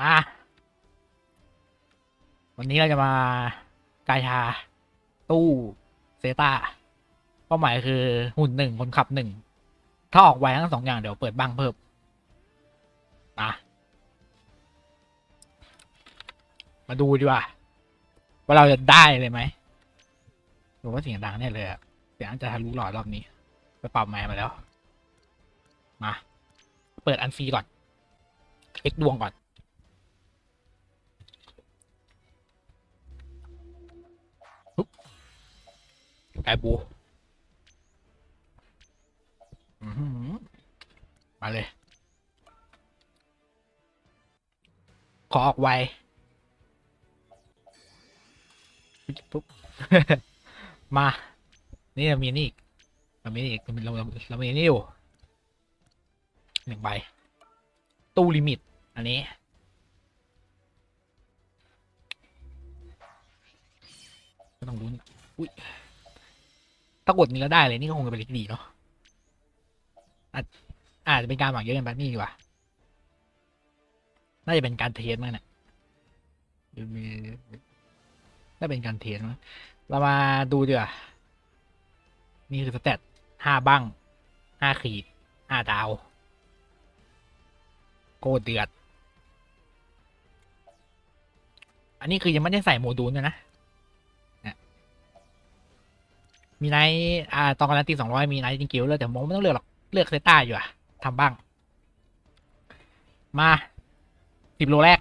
มา วันนี้เราจะมากายชา ตู้เซตาเป้าหมายคือหุ่นหนึ่งคนขับหนึ่ง ถ้าออกไวทั้งสองอย่างเดี๋ยวเปิดบ้างเพิ่มมามาดูดีกว่า ว่าเราจะได้เลยไหมหรือว่าเสียงดังแน่เลยอะเสียงจะทะลุหลอดรอบนี้ ไปปรับแมมาแล้ว มา เปิดอันฟรีก่อนเช็คดวงก่อน ไก่บูมาเลย ขอออกไวปุ๊บ มา นี่เรามีนี่อีกเรามีนี่อีกเราเราเรามีนี่อยู่หนึ่งใบ ตู้ลิมิต อันนี้ไม่ต้องลุ้นอุ้ย ถ้ากดนี้แล้วได้เลยนี่ก็คงจะเป็นเล็กดีเนาะอาจอาจจะเป็นการหวังเยอะกันไปนี่ดีกว่า น่าจะเป็นการเทสมั้งเนี่ยมีน่าเป็นการเทสมั้งเรามาดูดีกว่า นี่คือสเตตห้าบังห้าขีดห้าดาว โกเดือด อันนี้คือยังไม่ได้ใส่โมดูลเลยนะ มีไนท์อ่าตอนการันตีสองร้อยมีไนท์จริงๆเลยแต่ผมไม่ต้องเลือกหรอกเลือกเซต้าอยู่อะทำบ้าง มาสิบโลแรก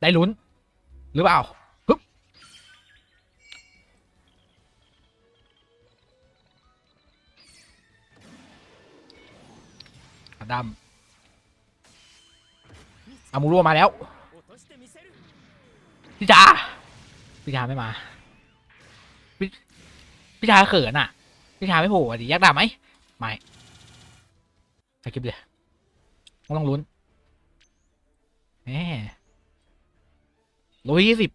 ได้ลุ้น หรือเปล่าฮึบอดัมอามูรัวมาแล้ว พี่จาพี่จาไม่มา พี่พี่จาเขินอะ พี่จาไม่โผล่อะดิยักษ์ดาไหมไม่ใส่คลิปเลยไม่ต้องลุ้นแหมร้อยยี่สิบ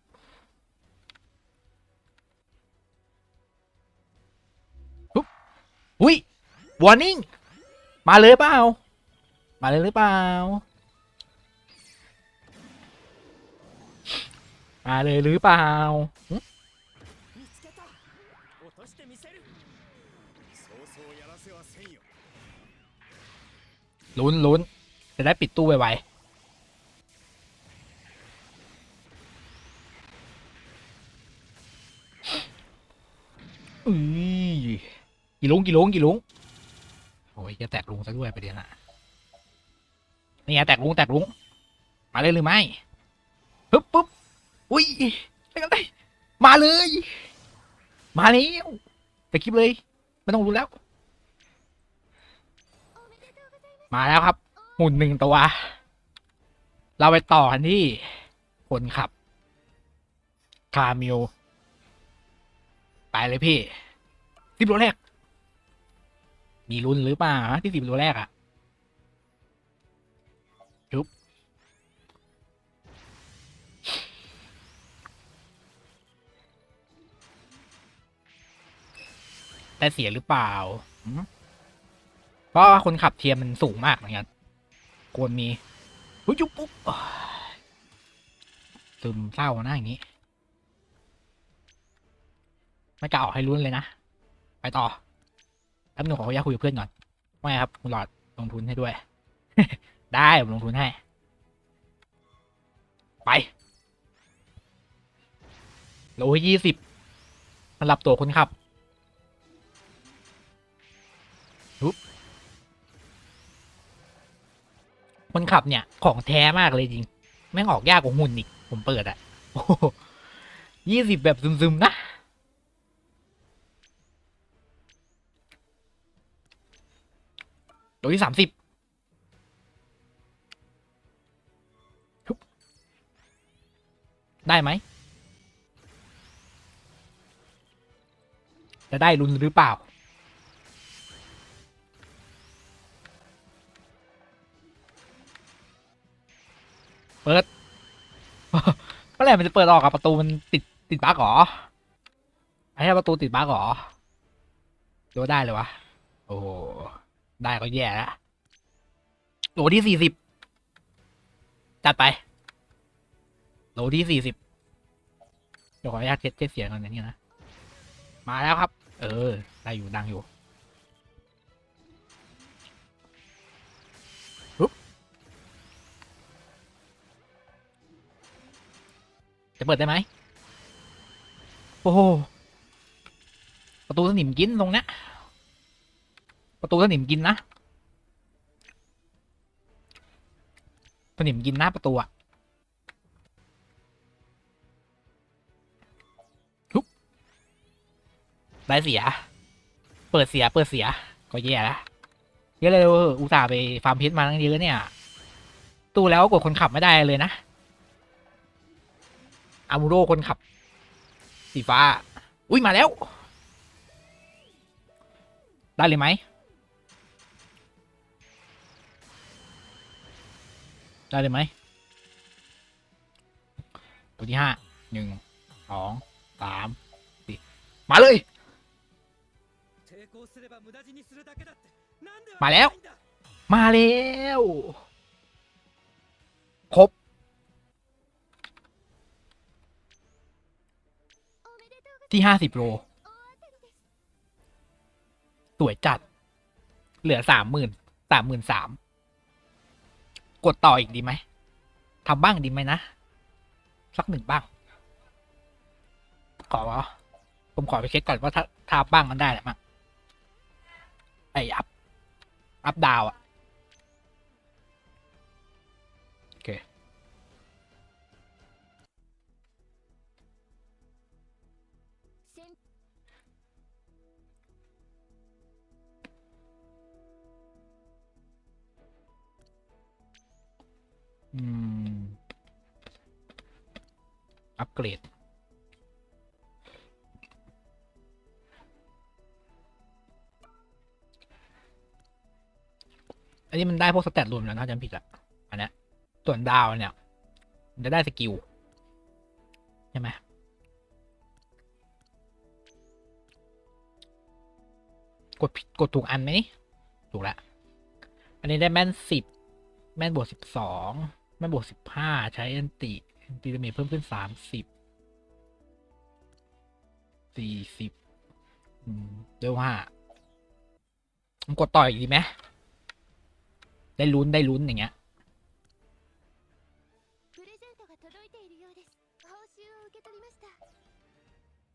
ปุ๊บอุ้ยวอร์นิ่งมาเลยเปล่า มาเลยหรือเปล่า มาเลยหรือเปล่าลุ้นลุ้นจะได้ปิดตู้ไวๆอือกี่ลุงกี่ลุงกี่ลุงโอ้ยจะแตกลุงซะด้วยไปเดี๋ยวนอะนี่ไงแตกลุงแตกลุง มาเลยหรือไม่ปึ๊บปุ๊บ อุ้ยไปกันเลยมาเลย มาแล้วไปคลิปเลย ไม่ต้องรู้แล้ว มาแล้วครับหุ่นหนึ่งตัว เราไปต่อกันที่คนขับ คามิวไปเลยพี่สิบโลแรก มีลุ้นหรือเปล่าที่สิบโลแรกอะ แต่เสียหรือเปล่า เพราะว่าคนขับเทียมมันสูงมากเหมือนกันกวนมีหุ้ยจุ๊บปุ๊บซึมเศร้านะอย่างนี้ ไม่กล้าออกให้รุ้นเลยนะ ไปต่อแป๊บนึงขออนุญาตคุยกับเพื่อนก่อนว่าไงครับคุณหลอดลงทุนให้ด้วย ได้ผมลงทุนให้ ไปโลยี่สิบสำหรับตัวคนขับ คนขับเนี่ย ของแท้มากเลยจริง แม่งออกยากกว่าหุ่นอีก ผมเปิดอะยี่สิบแบบซึมๆนะ ตัวที่สามสิบได้ไหม จะได้รุนหรือเปล่า เปิดเมื่อไหร่มันจะเปิดออกกับประตูมันติดติดบั๊กหรอไอ้ประตูติดบั๊กหรอดูได้เลยวะ โอ้ได้ก็แย่แล้วโหลที่สี่สิบจัดไปโหลที่สี่สิบเดี๋ยวขออนุญาตเทสเสเสียงก่อนนะเนี่นะ มาแล้วครับ เออ ได้อยู่ดังอยู่ จะเปิดได้ไหมโอ้โหประตูสนิมกินตรงเนี้ยประตูสนิมกินนะสนิมกินหน้าประตูอะทุบได้เสีย เปิดเสีย เปิดเสีย ก็แย่ละเยอะเลยเว้ยอุตส่าห์ไปฟาร์มเพชรมาตั้งเยอะเนี่ย ตู้แล้วกดคนขับไม่ได้เลยนะ อามูโรคนขับ สีฟ้า อุ้ยมาแล้ว ได้เลยไหมได้เลยไหมตัวที่ห้าหนึ่งสองสามสี่มาเลย มาแล้ว มาแล้ว ที่ห้าสิบโล สวยจัด เหลือสามหมื่นสามหมื่นสาม กดต่ออีกดีไหมทำบ้างดีไหมนะ สักหนึ่งบ้าง ขอผมขอไปเช็คก่อนว่าถ้าถ้าบ้างมันได้แหละมั้งไออัพ อัพดาวอะ อัปเกรด อันนี้มันได้พวกสแตทรวมแล้วนะจำผิดอะอันนี้ส่วนดาวเนี่ยมันจะได้สกิล ใช่ไหมกดผิดกดถูกอันไหมถูกแล้วอันนี้ได้แม่นสิบแม่นบวกสิบสอง ไม่บวกสิบห้าใช้แอนติแอนติดะเมจเพิ่มขึ้นสามสิบสี่สิบเดี๋ยวห้ากดต่อยดีไหมได้ลุ้นได้ลุ้นอย่างเงี้ย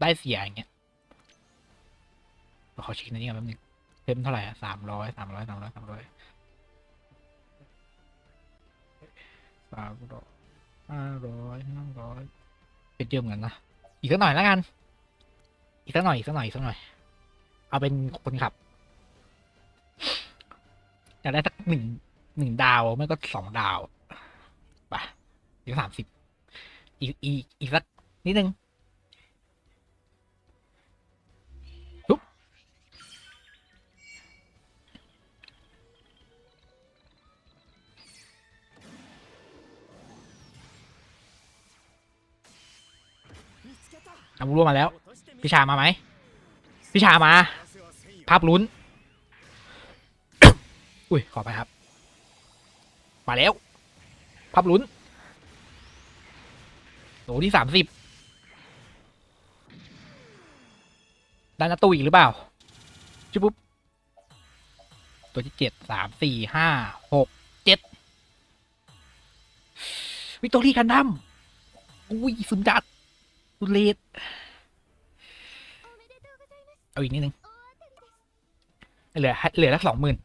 ได้เสียอย่างเงี้ยขอเช็คในนี้ก่อนแป๊บนึงเพิ่มเท่าไหร่อะสามร้อยสามร้อยสามร้อยสามร้อย สามร้อยห้าร้อยห้าร้อยเป็นเยอะเหมือนกันนะ อีกสักหน่อยแล้วกัน อีกสักหน่อย อีกสักหน่อย อีกสักหน่อย เอาเป็นคนขับอยากได้สักหนึ่งหนึ่งดาวไม่ก็สองดาวไปอีกสามสิบอีกอีกอีกสักนิดนึง นำรั่มาแล้ว พิชามาไหมพิชามา ภาพลุ้น อุ้ย ขอไปครับ มาแล้ว ภาพลุ้นโหลที่สามสิบด้านหน้ตู้อีกหรือเปล่าชิปุ๊บ ตัวที่เจ็ดสามสี่ห้าหกเจ็ดวิกตอรี่คันดั้มอุ้ยซึมจัด ทุเรศเอาอีกนิดนึงเหลือเหลือละสองหมื่น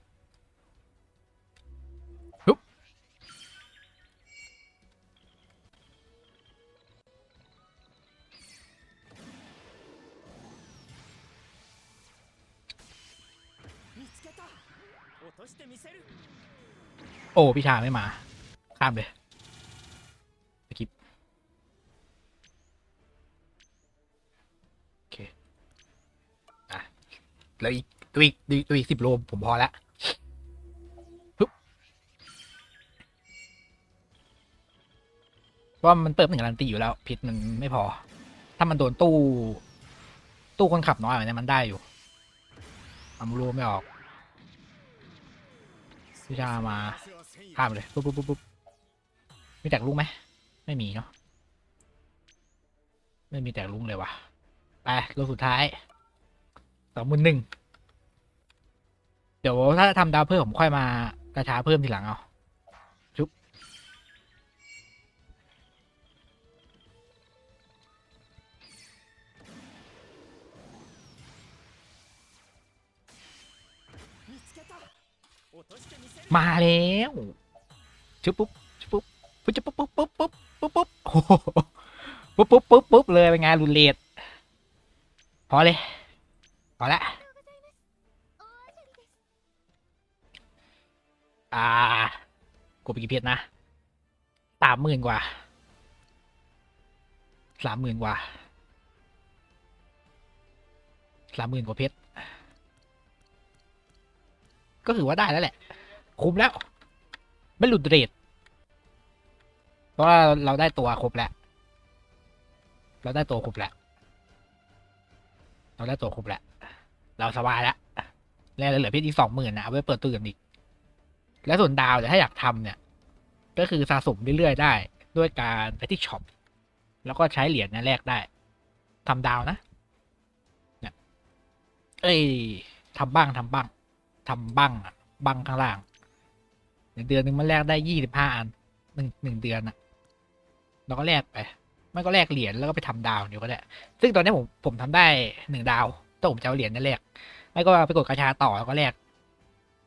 โอ้ พี่ชาไม่มา ข้ามเลย แล้วอีกตัวอีกตัวอีกสิบโลผมพอแล้วปึ๊บเพราะว่ามันเปิดหนึ่งการันตีอยู่แล้ว พิษมันไม่พอ ถ้ามันโดนตู้ ตู้คนขับน้อยแบบนี้มันได้อยู่อามูโรไม่ออกวิชามาข้ามไปเลยปุ๊บปุ๊บปุ๊บปุ๊บมีแตกลุงไหมไม่มีเนาะไม่มีแตกลุงเลยว่ะไปรถสุดท้ายสองหมื่นหนึ่ง เดี๋ยวถ้าทำดาวเพิ่มผมค่อยมากระชาเพิ่มทีหลังเอาชุบมาแล้วชุบปุ๊บชุบปุ๊บปุ๊บปุ๊บปุ๊บปุ๊บปุ๊บปุ๊บปุ๊บปุ๊บปุ๊บปุ๊บเลยเป็นไงรุนเลดพอเลยพอละ อ่ากดไปกี่เพชรนะสามหมื่นกว่าสามหมื่นกว่าสามหมื่นกว่าเพชร ก็ถือว่าได้แล้วแหละ คุ้มแล้ว ไม่หลุดเรทเพราะว่าเราได้ตัวครบแล้ว เราได้ตัวครบแล้ว เราได้ตัวครบแล้ว เราสบายแล้วแล้วเหลือเพชรอีกสองหมื่นนะเอาไว้เปิดตัวอื่นอีก และส่วนดาวเนี่ยถ้าอยากทำเนี่ย ก็คือสะสมเรื่อยๆได้ ด้วยการไปที่ช็อปแล้วก็ใช้เหรียญนี่ยแลกได้ทำดาวนะเนี่ยเอ้ยทำบ้างทำบ้างทำบ้างอะบ้างข้างล่างเดือนหนึ่งมันแลกได้ยี่สิบห้าอันหนึ่งหนึ่งเดือนอะเราก็แลกไปไม่ก็แลกเหรียญแล้วก็ไปทำดาวเดี๋ยวก็ได้ ซึ่งตอนนี้ผมผมทำได้หนึ่งดาวแต่ผมจะเอาเหรียญนี่ยแลกไม่ก็ไปกดกระชาต่อแล้วก็แลก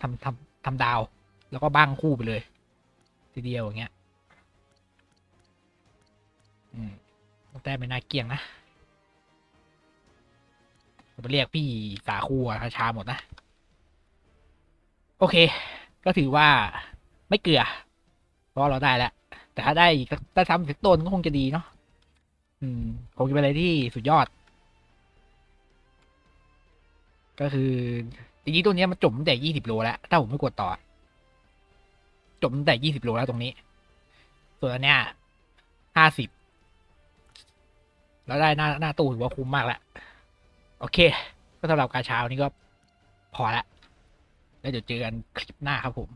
ทำทำทำดาว แล้วก็บ้างคู่ไปเลย ทีเดียวอย่างเงี้ยอืมแต่ไม่น่าเกลียงนะผมไปเรียกพี่สาคูอะชาหมดนะ โอเค ก็ถือว่าไม่เกลือ เพราะเราได้แล้ว แต่ถ้าได้อีกถ้าทำอีกสักต้นก็คงจะดีเนาะอืมคงจะเป็นอะไรที่สุดยอด ก็คือจริงๆตัวนี้มันจบตั้งแต่ยี่สิบโลแล้ว ถ้าผมไม่กดต่อ จบตั้งแต่ยี่สิบโลแล้วตรงนี้ ส่วนอันเนี้ยห้าสิบแล้วได้หน้าหน้าตู้ถือว่าคุ้มมากแล้วโอเค ก็สำหรับการเช้านี้ก็พอละแล้วเดี๋ยวเจอกันคลิปหน้าครับผม